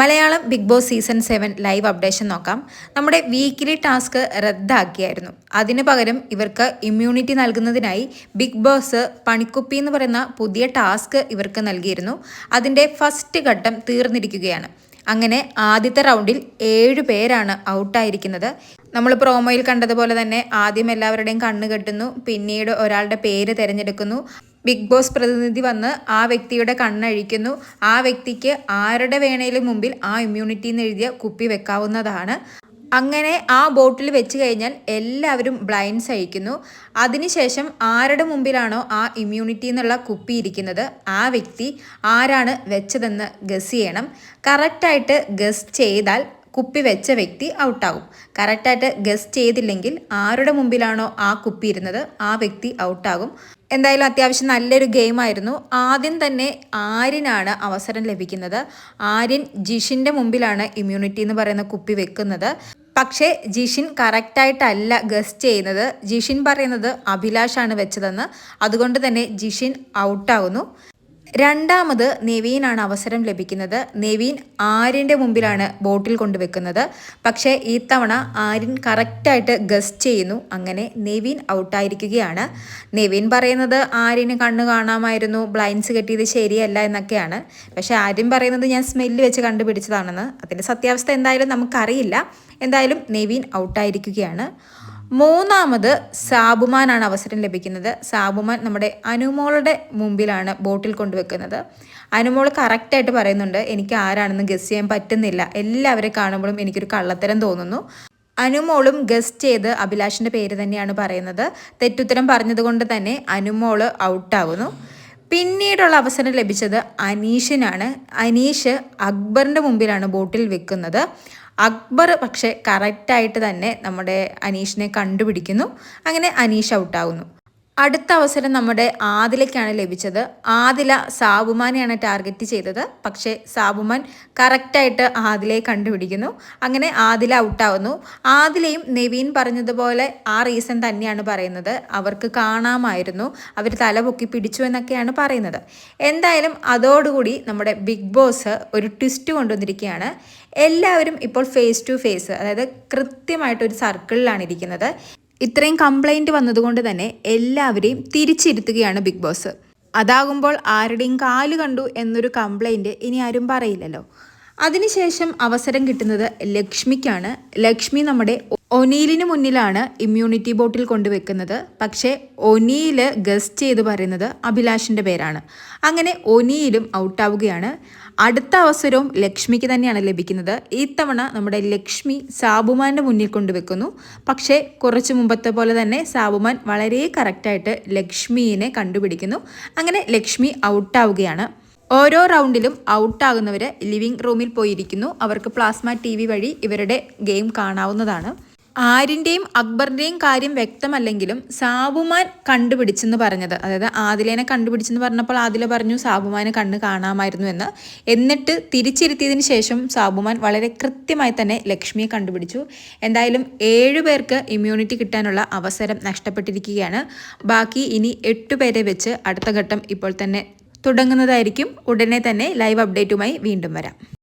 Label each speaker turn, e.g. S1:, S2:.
S1: Malayalam Big Boss season seven live updation നോക്കാം. നമ്മുടെ weekly task റദ്ദാക്കിയായിരുന്നു. അതിനു പകരം ഇവർക്ക് ഇമ്മ്യൂണിറ്റി നൽകുന്നതിനായി ബിഗ് ബോസ് പണിക്കുപ്പി എന്ന് പറയുന്ന പുതിയ ടാസ്ക് ഇവർക്ക് നൽകിയിരുന്നു. അതിന്റെ ഫസ്റ്റ് ഘട്ടം തീർന്നിരിക്കുകയാണ്. അങ്ങനെ ആദ്യത്തെ റൗണ്ടിൽ ഏഴ് പേരാണ് ഔട്ടായിരിക്കുന്നത് നമ്മൾ പ്രോമോയിൽ കണ്ടതുപോലെ തന്നെ ആദ്യം എല്ലാവരുടെയും കണ്ണ് കെട്ടുന്നു. പിന്നീട് ഒരാളുടെ പേര് തിരഞ്ഞെടുക്കുന്നു. ബിഗ് ബോസ് പ്രതിനിധി വന്ന് ആ വ്യക്തിയുടെ കണ്ണഴിക്കുന്നു. ആ വ്യക്തിക്ക് ആരുടെ വേണേലും മുമ്പിൽ ആ ഇമ്മ്യൂണിറ്റി എന്ന് എഴുതിയ കുപ്പി വെക്കാവുന്നതാണ്. അങ്ങനെ ആ ബോട്ടിൽ വെച്ച് കഴിഞ്ഞാൽ എല്ലാവരും ബ്ലൈൻഡ്സ് അഴിക്കുന്നു അതിനുശേഷം ആരുടെ മുമ്പിലാണോ ആ ഇമ്മ്യൂണിറ്റി എന്നുള്ള കുപ്പി ഇരിക്കുന്നത്? ആ വ്യക്തി ആരാണ് വെച്ചതെന്ന് ഗസ് ചെയ്യണം. കറക്റ്റായിട്ട് ഗസ് ചെയ്താൽ കുപ്പി വെച്ച വ്യക്തി ഔട്ടാകും. കറക്റ്റായിട്ട് ഗസ് ചെയ്തില്ലെങ്കിൽ ആരുടെ മുമ്പിലാണോ ആ കുപ്പി ഇരുന്നത് ആ വ്യക്തി ഔട്ടാകും. എന്തായാലും അത്യാവശ്യം നല്ലൊരു ഗെയിമായിരുന്നു ആദ്യം തന്നെ ആര്യനാണ് അവസരം ലഭിക്കുന്നത്. ആര്യൻ ജിഷിന്റെ മുമ്പിലാണ് ഇമ്മ്യൂണിറ്റി എന്ന് പറയുന്ന കുപ്പി വെക്കുന്നത്. പക്ഷേ ജിഷിൻ കറക്റ്റായിട്ടല്ല ഗസ്റ്റ് ചെയ്യുന്നത്. ജിഷിൻ പറയുന്നത് അഭിലാഷാണ് വെച്ചതെന്ന്. അതുകൊണ്ട് തന്നെ ജിഷിൻ ഔട്ടാവുന്നു. രണ്ടാമത് നെവീനാണ് അവസരം ലഭിക്കുന്നത്. നെവീൻ ആര്യന്റെ മുമ്പിലാണ് ബോട്ടിൽ കൊണ്ടുവെക്കുന്നത്. പക്ഷേ ഈ തവണ ആര്യൻ കറക്റ്റായിട്ട് ഗസ്റ്റ് ചെയ്യുന്നു. അങ്ങനെ നെവീൻ ഔട്ടായിരിക്കുകയാണ്. നെവീൻ പറയുന്നത് ആര്യന് കണ്ണ് കാണാമായിരുന്നു ബ്ലൈൻഡ്സ് കെട്ടിയത് ശരിയല്ല എന്നൊക്കെയാണ്. പക്ഷേ ആര്യൻ പറയുന്നത് ഞാൻ സ്മെല്ല് വെച്ച് കണ്ടുപിടിച്ചതാണെന്ന്. അതിന്റെ സത്യാവസ്ഥ എന്തായാലും നമുക്കറിയില്ല. എന്തായാലും നെവീൻ ഔട്ടായിരിക്കുകയാണ്. മൂന്നാമത് സാബുമാനാണ് അവസരം ലഭിക്കുന്നത്. സാബുമാൻ നമ്മുടെ അനുമോളുടെ മുമ്പിലാണ് ബോട്ടിൽ കൊണ്ടുവെക്കുന്നത്. അനുമോൾ കറക്റ്റായിട്ട് പറയുന്നുണ്ട് എനിക്ക് ആരാണെന്ന് ഗസ് ചെയ്യാൻ പറ്റുന്നില്ല. എല്ലാവരെ കാണുമ്പോഴും എനിക്കൊരു കള്ളത്തരം തോന്നുന്നു. അനുമോളും ഗസ്റ്റ് ചെയ്ത് അഭിലാഷിന്റെ പേര് തന്നെയാണ് പറയുന്നത്. തെറ്റുത്തരം പറഞ്ഞതുകൊണ്ട് തന്നെ അനുമോൾ ഔട്ടാകുന്നു പിന്നീടുള്ള അവസരം ലഭിച്ചത് അനീഷിനാണ്. അനീഷ് അക്ബറിന്റെ മുമ്പിലാണ് ബോട്ടിൽ വെക്കുന്നത്. അക്ബർ പക്ഷേ കറക്റ്റായിട്ട് തന്നെ നമ്മുടെ അനീഷിനെ കണ്ടുപിടിക്കുന്നു. അങ്ങനെ അനീഷ് ഔട്ടാവുന്നു അടുത്ത അവസരം നമ്മുടെ ആദിലയ്ക്കാണ് ലഭിച്ചത്. ആദില സാബുമാനെയാണ് ടാർഗറ്റ് ചെയ്തത്. പക്ഷേ സാബുമാൻ കറക്റ്റായിട്ട് ആദിലയെ കണ്ടുപിടിക്കുന്നു. അങ്ങനെ ആദില ഔട്ടാവുന്നു ആദിലയും നവീൻ പറഞ്ഞതുപോലെ ആ റീസൺ തന്നെയാണ് പറയുന്നത്. അവർക്ക് കാണാമായിരുന്നു. അവർ തല പൊക്കി പിടിച്ചു എന്നൊക്കെയാണ് പറയുന്നത്. എന്തായാലും അതോടുകൂടി നമ്മുടെ ബിഗ് ബോസ് ഒരു ട്വിസ്റ്റ് കൊണ്ടുവന്നിരിക്കുകയാണ്. എല്ലാവരും ഇപ്പോൾ ഫേസ് ടു ഫേസ് അതായത് കൃത്യമായിട്ടൊരു സർക്കിളിലാണ് ഇരിക്കുന്നത്. ഇത്രയും കംപ്ലൈന്റ് വന്നതുകൊണ്ട് തന്നെ എല്ലാവരെയും തിരിച്ചിരുത്തുകയാണ് ബിഗ് ബോസ് അതാകുമ്പോൾ ആരുടെയും കാൽ കണ്ടു എന്നൊരു കംപ്ലൈന്റ് ഇനി ആരും പറയില്ലല്ലോ. അതിനുശേഷം അവസരം കിട്ടുന്നത് ലക്ഷ്മിക്കാണ്. ലക്ഷ്മി നമ്മുടെ ഒനീലിന് മുന്നിലാണ് ഇമ്മ്യൂണിറ്റി ബോട്ടിൽ കൊണ്ടുവെക്കുന്നത്. പക്ഷേ ഒനീൽ ഗസ്റ്റ് ചെയ്ത് പറയുന്നത് അഭിലാഷിന്റെ പേരാണ്. അങ്ങനെ ഒനീലും ഔട്ടാവുകയാണ്. അടുത്ത അവസരവും ലക്ഷ്മിക്ക് തന്നെയാണ് ലഭിക്കുന്നത്. ഇത്തവണ നമ്മുടെ ലക്ഷ്മി സാബുമാന്റെ മുന്നിൽ കൊണ്ടുവെക്കുന്നു. പക്ഷേ കുറച്ച് മുമ്പത്തെ പോലെ തന്നെ സാബുമാൻ വളരെ കറക്റ്റായിട്ട് ലക്ഷ്മിയെ കണ്ടുപിടിക്കുന്നു. അങ്ങനെ ലക്ഷ്മി ഔട്ടാവുകയാണ്. ഓരോ റൗണ്ടിലും ഔട്ടാകുന്നവർ ലിവിംഗ് റൂമിൽ പോയിരിക്കുന്നു. അവർക്ക് പ്ലാസ്മ ടി വഴി ഇവരുടെ ഗെയിം കാണാവുന്നതാണ്. ആരിന്റെയും അക്ബറിന്റെയും കാര്യം വ്യക്തമല്ലെങ്കിലും സാബുമാൻ കണ്ടുപിടിച്ചെന്ന് പറഞ്ഞത്. അതായത് ആദിലേനെ കണ്ടുപിടിച്ചെന്ന് പറഞ്ഞപ്പോൾ ആദില പറഞ്ഞു സാബുമാനെ കണ്ണ് കാണാമായിരുന്നു എന്ന്. എന്നിട്ട് തിരിച്ചിരുത്തിയതിന് ശേഷം സാബുമാൻ വളരെ കൃത്യമായി തന്നെ ലക്ഷ്മിയെ കണ്ടുപിടിച്ചു. എന്തായാലും ഏഴു പേർക്ക് ഇമ്മ്യൂണിറ്റി കിട്ടാനുള്ള അവസരം നഷ്ടപ്പെട്ടിരിക്കുകയാണ്. ബാക്കി ഇനി എട്ടു പേരെ വെച്ച് അടുത്ത ഘട്ടം ഇപ്പോൾ തന്നെ തുടങ്ങുന്നതായിരിക്കും. ഉടനെ തന്നെ ലൈവ് അപ്ഡേറ്റുമായി വീണ്ടും വരാം.